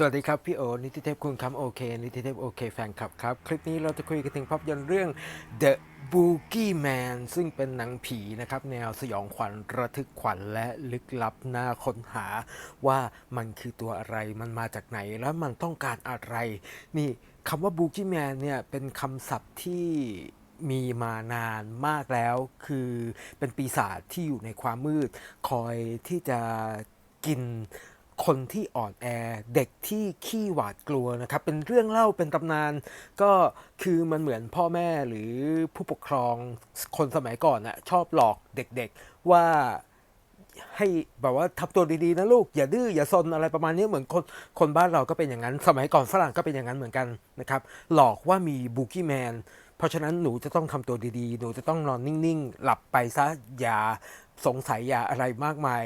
สวัสดีครับ พี่โอ นิติเทพคุณคำโอเค นิติเทพโอเคแฟนคลับครับ คลิปนี้เราจะคุยกันถึงภาพยนตร์เรื่อง The Boogeyman ซึ่งเป็นหนังผีนะครับ แนวสยองขวัญระทึกขวัญและลึกลับน่าค้นหาว่ามันคือตัวอะไรมันมาจากไหนแล้วมันต้องการอะไร นี่คำว่า Boogeyman เนี่ยเป็นคำศัพท์ที่มีมานานมากแล้ว คือเป็นปีศาจที่อยู่ในความมืด คอยที่จะกิน คนที่อ่อนแอเด็กที่ขี้หวาดกลัวนะครับ เป็นเรื่องเล่าเป็นตำนาน ก็คือมันเหมือนพ่อแม่หรือผู้ปกครองคนสมัยก่อนน่ะชอบหลอกเด็กๆว่าให้แบบว่าทำตัวดีๆนะลูกอย่าดื้ออย่าซนอะไรประมาณนี้เหมือนคนคนบ้านเราก็เป็นอย่างนั้น สมัยก่อนฝรั่งก็เป็นอย่างนั้นเหมือนกันนะครับ หลอกว่ามีบูกี้แมนเพราะฉะนั้นหนูจะต้องทำตัวดีๆ หนูจะต้องนอนนิ่งๆ หลับไปซะอย่าสงสัยอย่าอะไรมากมาย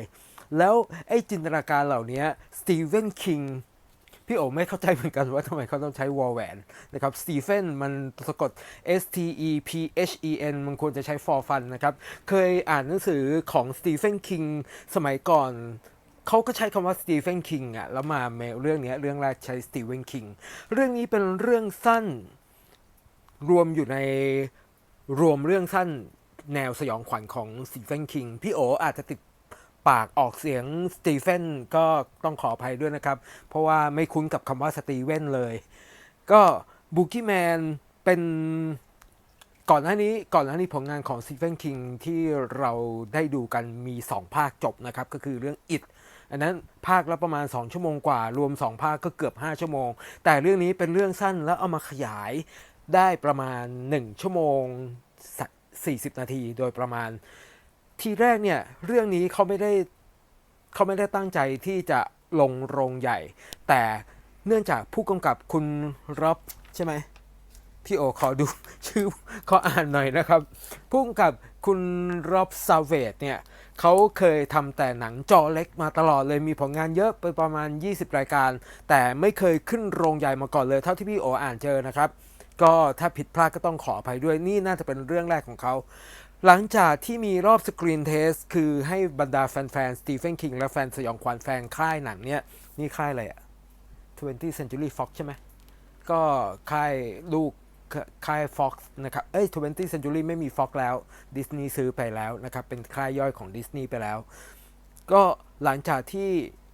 แล้วไอ้จินตนาการเหล่านี้สตีเฟนคิงพี่โอไม่เข้าใจเหมือนกันว่าทำไมเขาต้องใช้วอลแวนนะครับสตีเฟนมันสะกด S T E P H E N มันควรจะใช้ for fun นนะครับ เคยอ่านหนังสือของสตีเฟนคิงสมัยก่อนเขาก็ใช้คำว่าสตีเฟนคิงอะแล้วมาเรื่องนี้เรื่องแรกใช้สตีเฟนคิงเรื่องนี้เป็นเรื่องสั้นรวมอยู่ในรวมเรื่องสั้นแนวสยองขวัญของสตีเฟนคิงพี่โออาจจะติด ปากออกเสียงสตีเฟนก็ต้องขออภัยด้วยนะครับ เพราะว่าไม่คุ้นกับคำว่าสตีเวนเลย ก็บูกี้แมนเป็นก่อนหน้านี้ก่อนหน้านี้ผลงานของสตีเฟนคิงที่เราได้ดูกันมี 2 ภาคจบนะครับ ก็คือเรื่อง It อันนั้นภาคละประมาณ 2 ชั่วโมงกว่า รวม 2 ภาคก็เกือบ 5 ชั่วโมง แต่เรื่องนี้เป็นเรื่องสั้นแล้วเอามาขยายได้ประมาณ 1 ชั่วโมง 40 นาทีโดยประมาณ ทีแรกเนี่ยเรื่องนี้เขาไม่ได้เขาไม่ได้ตั้งใจที่จะลงโรงใหญ่ แต่เนื่องจากผู้กำกับคุณร็อบใช่ไหมพี่โอขอดูชื่อขออ่านหน่อยนะครับผู้กำกับคุณร็อบซาเวตเนี่ยเขาเคยทำแต่หนังจอเล็กมาตลอดเลยมีผลงานเยอะไปประมาณ 20 รายการ แต่ไม่เคยขึ้นโรงใหญ่มาก่อนเลยเท่าที่พี่โออ่านเจอนะครับ ก็ถ้าผิดพลาดก็ต้องขออภัยด้วยนี่น่าจะเป็นเรื่องแรกของเขา หลังจากที่มีรอบสกรีนเทส คือให้บรรดาแฟนๆสตีเฟนคิงและแฟนสยองขวัญแฟนค่ายหนังเนี่ย นี่ค่ายอะไรอะ20 Century Fox ใช่ไหม ก็ค่ายลูกค่าย Fox นะครับ เอ้ย 20 Century ไม่มี Fox แล้วดิสนีย์ซื้อไปแล้วนะครับ เป็นค่ายย่อยของดิสนีย์ไปแล้ว ก็หลังจากที่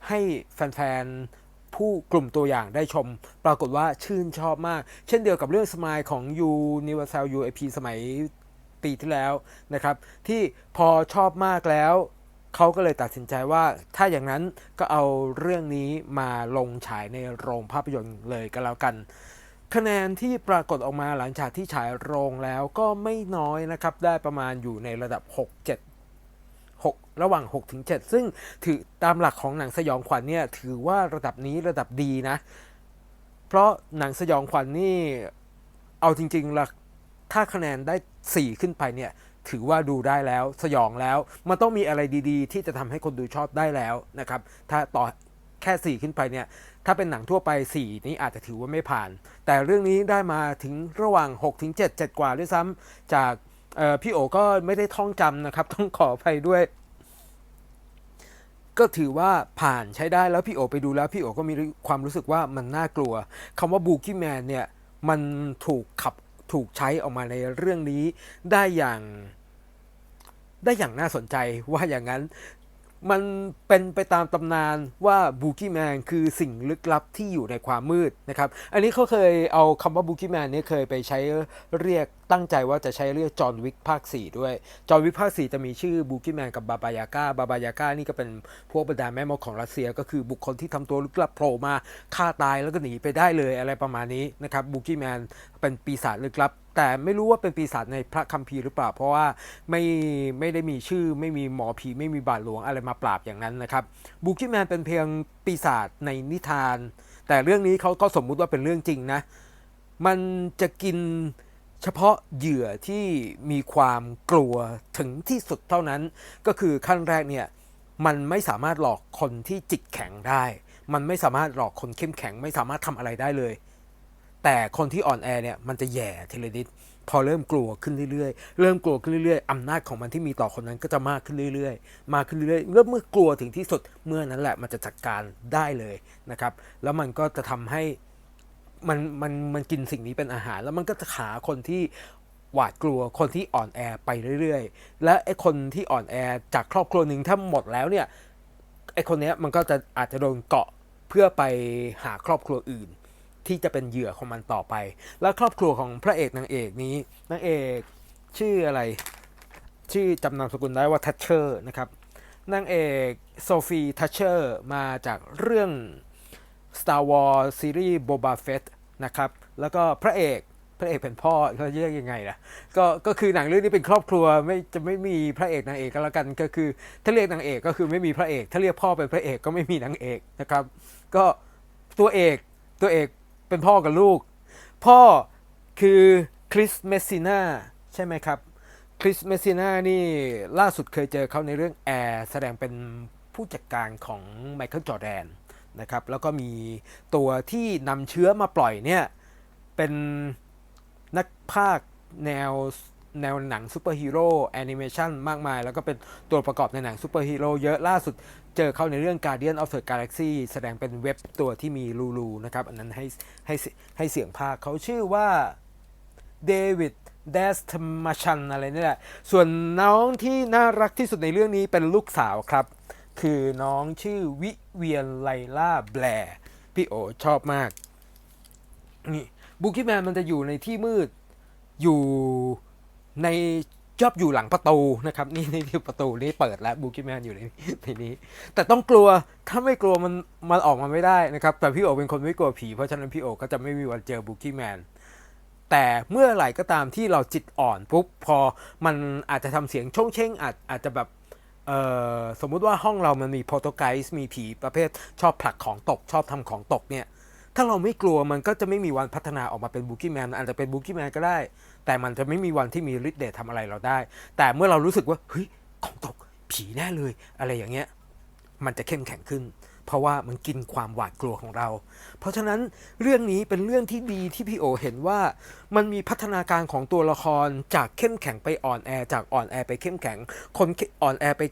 ให้แฟนๆ ผู้กลุ่มตัวอย่างได้ชม ปรากฏว่าชื่นชอบมาก เช่นเดียวกับเรื่องสมายของ Universal UAP สมัยปีที่แล้วนะครับ ที่พอชอบมากแล้วเขาก็เลยตัดสินใจว่าถ้าอย่างนั้นก็เอาเรื่องนี้มาลงฉายในโรงภาพยนตร์เลยก็แล้วกัน คะแนนที่ปรากฏออกมาหลังจากที่ฉายโรงแล้วก็ไม่น้อยนะครับ ได้ประมาณอยู่ในระดับ 6 7 6 ระหว่าง 6 ถึง 7 ซึ่งถือตามหลักของหนังสยองขวัญเนี่ย ถือว่าระดับนี้ระดับดีนะ เพราะหนังสยองขวัญนี่เอาจริงๆละถ้าคะแนนได้ 4 ขึ้นไปเนี่ย ถือว่าดูได้แล้วสยองแล้ว มันต้องมีอะไรดีๆ ที่จะทำให้คนดูชอบได้แล้วนะครับ ถ้าต่อแค่ 4 ขึ้นไปเนี่ย ถ้าเป็นหนังทั่วไป 4 นี้อาจจะถือว่าไม่ผ่าน แต่เรื่องนี้ได้มาถึงระหว่าง 6 ถึง 7 7 กว่าด้วยซ้ำจาก พี่โอก็ไม่ได้ท่องจำนะครับ ต้องขออภัยด้วย ก็ถือว่าผ่านใช้ได้แล้วพี่โอไปดูแล้ว พี่โอก็มีความรู้สึกว่ามันน่ากลัวคำว่าบูกี้แมนเนี่ย มันถูกขับถูกใช้ออกมาในเรื่องนี้ได้อย่างได้อย่างน่าสนใจว่าอย่างนั้น มันเป็นไปตามตำนานว่าบูกี้แมนคือสิ่งลึกลับที่อยู่ในความมืดนะครับ อันนี้เขาเคยเอาคำว่าบูกี้แมนนี้เคยไปใช้เรียกตั้งใจว่าจะใช้เรียกจอห์นวิกภาค 4 ด้วย จอห์นวิกภาค 4 จะมีชื่อบูกี้แมนกับบาบายาก้า บาบายาก้านี่ก็เป็นพวกบรรดาแม่มดของรัสเซีย ก็คือบุคคลที่ทำตัวลึกลับโผล่มาฆ่าตายแล้วก็หนีไปได้เลยอะไรประมาณนี้นะครับบูกี้แมนเป็นปีศาจลึกลับ แต่ไม่รู้ว่าเป็นปีศาจในพระคัมภีร์หรือเปล่า เพราะว่าไม่ไม่ได้มีชื่อไม่มีหมอผีไม่มีบาทหลวงอะไรมาปราบอย่างนั้นนะครับบูกี้แมนเป็นเพียงปีศาจในนิทาน แต่เรื่องนี้เขาก็สมมุติว่าเป็นเรื่องจริงนะ มันจะกินเฉพาะเหยื่อที่มีความกลัวถึงที่สุดเท่านั้น ก็คือขั้นแรกเนี่ยมันไม่สามารถหลอกคนที่จิตแข็งได้ มันไม่สามารถหลอกคนเข้มแข็ง ไม่สามารถทำอะไรได้เลย แต่คนที่อ่อนแอเนี่ยมันจะแย่ทีละนิดพอเริ่มกลัวขึ้นเรื่อยๆ เริ่มกลัวขึ้นเรื่อยๆอำนาจของมันที่มีต่อคนนั้นก็จะมากขึ้นเรื่อยๆ มากขึ้นเรื่อยๆแล้วเมื่อกลัวถึงที่สุดเมื่อนั้นแหละมันจะจัดการได้เลยนะครับ แล้วมันก็จะทำให้มันมันมันกินสิ่งนี้เป็นอาหาร แล้วมันก็จะขาคนที่หวาดกลัวคนที่อ่อนแอไปเรื่อยๆ และไอ้คนที่อ่อนแอจากครอบครัวหนึ่งถ้าหมดแล้วเนี่ยไอ้คนเนี้ยมันก็จะอาจจะโดนเกาะเพื่อไปหาครอบครัวอื่น ที่จะเป็นเหยื่อของมันต่อไป แล้วครอบครัวของพระเอกนางเอกนี้นางเอกชื่ออะไร ชื่อจำนามสกุลได้ว่าทัชเชอร์นะครับนางเอกโซฟีทัชเชอร์มาจากเรื่อง Star Wars ซีรีส์ Boba Fett นะครับ แล้วก็พระเอกพระเอกเป็นพ่อเขาเรียกยังไงล่ะก็ก็คือหนังเรื่องนี้เป็นครอบครัวไม่จะไม่มีพระเอกนางเอกก็แล้วกันก็คือ ถ้าเรียกนางเอกก็คือไม่มีพระเอก ถ้าเรียกพ่อเป็นพระเอกก็ไม่มีนางเอกนะครับ ก็ตัวเอกตัวเอก เป็นพ่อกับลูก พ่อคือคริสเมสซิน่าใช่ไหมครับคริสเมสซิน่านี่ล่าสุดเคยเจอเขาในเรื่องแอร์แสดงเป็นผู้จัดการของไมเคิลจอแดนนะครับแล้วก็มีตัวที่นำเชื้อมาปล่อยเนี่ยเป็นนักภาคแนว แนวหนังซูเปอร์ฮีโร่แอนิเมชันมากมาย แล้วก็เป็นตัวประกอบในหนังซูเปอร์ฮีโร่เยอะล่าสุดเจอเข้าในเรื่อง Guardian of the Galaxy แสดงเป็นเว็บตัวที่มีลูลูนะครับ อันนั้นให้ให้ให้เสียงภาคเขาชื่อว่าเดวิดเดสทมาชันอะไรนี่แหละ ส่วนน้องที่น่ารักที่สุดในเรื่องนี้เป็นลูกสาวครับ คือน้องชื่อวิเวียนไลล่าแบร์พี่โอชอบมากนี่บุกี้แมนมันจะอยู่ในที่มืดอยู่ ในชอบอยู่หลังประตูนะครับ นี่นี่นี่ประตูนี่เปิดแล้วบุกี้แมนอยู่ในในนี้ แต่ต้องกลัวถ้าไม่กลัวมันมันออกมาไม่ได้นะครับ แต่พี่โอเป็นคนไม่กลัวผี เพราะฉะนั้นพี่โอก็จะไม่มีวันเจอบุกี้แมนแต่เมื่อไหร่ก็ตามที่เราจิตอ่อนปุ๊บพอมันอาจจะทำเสียงช่งเช่งอาจอาจจะแบบเอ่อสมมุติว่าห้องเรามันมีโปรโตไกส์มีผีประเภทชอบผลักของตกชอบทำของตกเนี่ย ถ้าเราไม่กลัวมันก็จะไม่มีวันพัฒนาออกมาเป็นบูกี้แมนอาจจะเป็นบูกี้แมนก็ได้ แต่มันจะไม่มีวันที่มีฤทธิ์เดชทำอะไรเราได้ แต่เมื่อเรารู้สึกว่าเฮ้ยของตกผีแน่เลย อะไรอย่างเงี้ย มันจะเข้มแข็งขึ้น เพราะว่ามันกินความหวาดกลัวของเรา เพราะฉะนั้นเรื่องนี้เป็นเรื่องที่ดีที่พี่โอเห็นว่า มันมีพัฒนาการของตัวละครจากเข้มแข็งไปอ่อนแอจากอ่อนแอไปเข้มแข็ง คนอ่อนแอไป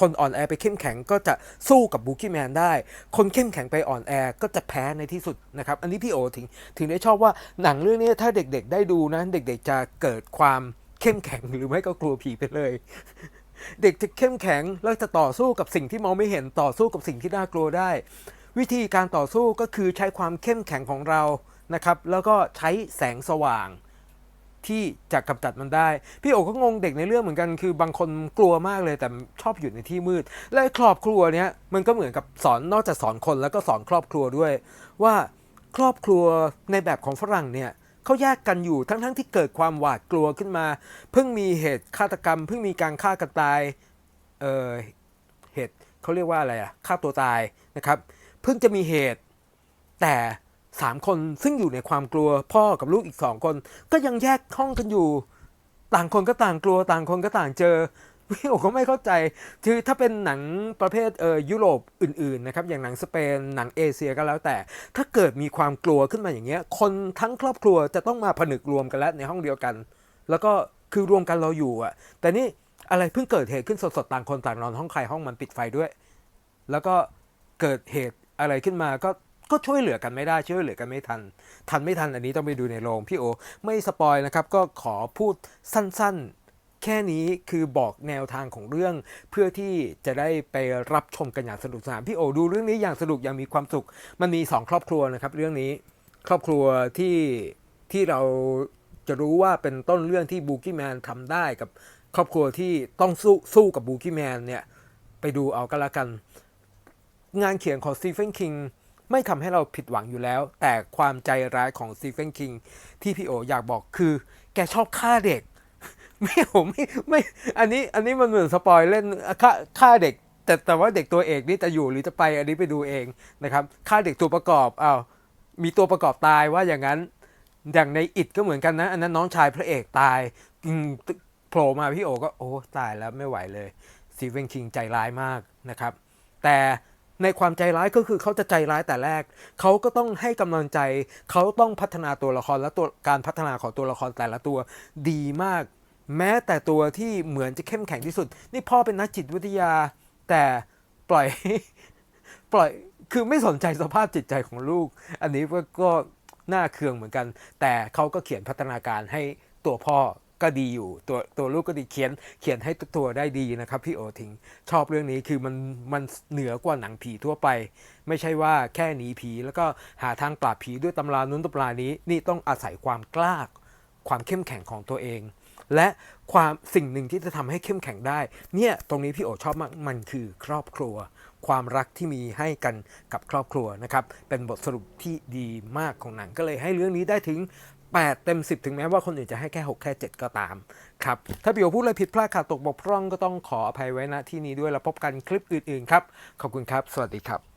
คนอ่อนแอไปเข้มแข็งก็จะสู้กับบูกี้แมนได้ คนเข้มแข็งไปอ่อนแอก็จะแพ้ในที่สุดนะครับ อันนี้พี่โอถึงถึงได้ชอบว่าหนังเรื่องนี้ถ้าเด็กๆ ได้ดูนะเด็กๆจะเกิดความเข้มแข็งหรือไม่ก็กลัวผีไปเลยเด็กจะเข้มแข็งแล้วจะต่อสู้กับสิ่งที่มองไม่เห็นต่อสู้กับสิ่งที่น่ากลัวได้ วิธีการต่อสู้ก็คือใช้ความเข้มแข็งของเรานะครับ แล้วก็ใช้แสงสว่าง ที่จะกำจัดมันได้ พี่โอก็งงเด็กในเรื่องเหมือนกัน คือบางคนกลัวมากเลยแต่ชอบอยู่ในที่มืด และครอบครัวเนี้ยมันก็เหมือนกับสอนนอกจากสอนคนแล้วก็สอนครอบครัวด้วย ว่าครอบครัวในแบบของฝรั่งเนี่ยเขาแยกกันอยู่ทั้งๆทที่เกิดความหวาดกลัวขึ้นมา เพิ่งมีเหตุฆาตกรรม เพิ่งมีการฆ่ากันตายเออเหตุเขาเรียกว่าอะไรอะฆ่าตัวตายนะครับ เพิ่งจะมีเหตุแต่ สามคนซึ่งอยู่ในความกลัวพ่อกับลูกอีกสองคน ก็ยังแยกห้องกันอยู่ ต่างคนก็ต่างกลัวต่างคนก็ต่างเจอพี่โอก็ไม่เข้าใจ คือถ้าเป็นหนังประเภทเออยุโรปอื่นๆนะครับอย่างหนังสเปนหนังเอเชียก็แล้วแต่ ถ้าเกิดมีความกลัวขึ้นมาอย่างเงี้ย คนทั้งครอบครัวจะต้องมาผนึกรวมกันแล้วในห้องเดียวกัน แล้วก็คือรวมกันเราอยู่อะแต่นี่อะไรเพิ่งเกิดเหตุขึ้นสดๆต่างคนต่างนอนห้องใครห้องมันปิดไฟด้วย แล้วก็เกิดเหตุอะไรขึ้นมาก็ ก็ช่วยเหลือกันไม่ได้ช่วยเหลือกันไม่ทัน ทันไม่ทันอันนี้ต้องไปดูในโรงพี่โอ ไม่สปอยนะครับก็ขอพูดสั้นๆ แค่นี้คือบอกแนวทางของเรื่อง เพื่อที่จะได้ไปรับชมกันอย่างสนุกสนานพี่โอดูเรื่องนี้อย่างสนุกอย่างมีความสุข มันมีสองครอบครัวนะครับ เรื่องนี้ครอบครัวที่ที่เราจะรู้ว่าเป็นต้นเรื่องที่บูกี้แมนทำได้กับครอบครัวที่ต้องสู้สู้กับบูกี้แมนเนี่ยไปดูเอาก็แล้วกัน งานเขียนของสตีเฟนคิง ไม่ทำให้เราผิดหวังอยู่แล้ว แต่ความใจร้ายของสตีเฟนคิงที่พี่โออยากบอกคือ แกชอบฆ่าเด็ก ไม่โอไม่ไม่ อันนี้อันนี้มันเหมือนสปอยเล่นฆ่าฆ่าเด็ก แต่แต่ว่าเด็กตัวเอกนี่จะอยู่หรือจะไปอันนี้ไปดูเองนะครับฆ่าเด็กตัวประกอบอ้าวมีตัวประกอบตายว่าอย่างนั้น อย่างในอิดก็เหมือนกันนะ อันนั้นน้องชายพระเอกตายโผล่มาพี่โอก็โอ้ตายแล้วไม่ไหวเลยสตีเฟนคิงใจร้ายมากนะครับ แต่ ในความใจร้ายก็คือเขาจะใจร้ายแต่แรก เขาก็ต้องให้กำลังใจ เขาต้องพัฒนาตัวละครและตัวการพัฒนาของตัวละครแต่ละตัวดีมาก แม้แต่ตัวที่เหมือนจะเข้มแข็งที่สุด นี่พ่อเป็นนักจิตวิทยา แต่ปล่อย ปล่อยคือไม่สนใจสภาพจิตใจของลูก อันนี้ก็ก็น่าเคืองเหมือนกัน แต่เขาก็เขียนพัฒนาการให้ตัวพ่อ ก็ดีอยู่ ตัวตัวลูกก็ดีเขียนเขียนให้ตัวตัวได้ดีนะครับพี่โอทิงชอบเรื่องนี้คือมันมันเหนือกว่าหนังผีทั่วไป ไม่ใช่ว่าแค่หนีผีแล้วก็หาทางปราบผีด้วยตำรานุ้นตำรานี้นี่ต้องอาศัยความกล้าความเข้มแข็งของตัวเอง และความสิ่งหนึ่งที่จะทำให้เข้มแข็งได้ เนี่ยตรงนี้พี่โอชอบมากมันคือครอบครัว ความรักที่มีให้กันกับครอบครัวนะครับเป็นบทสรุปที่ดีมากของหนังก็เลยให้เรื่องนี้ได้ถึง 8 เต็ม 10 ถึงแม้ว่าคนอื่นจะให้แค่ 6 แค่ 7 ก็ตามครับ ถ้าพี่โอพูดอะไรผิดพลาดขาดตกบกพร่องก็ต้องขออภัยไว้ณที่นี้ด้วยแล้วพบกันคลิปอื่นๆครับ ขอบคุณครับ สวัสดีครับ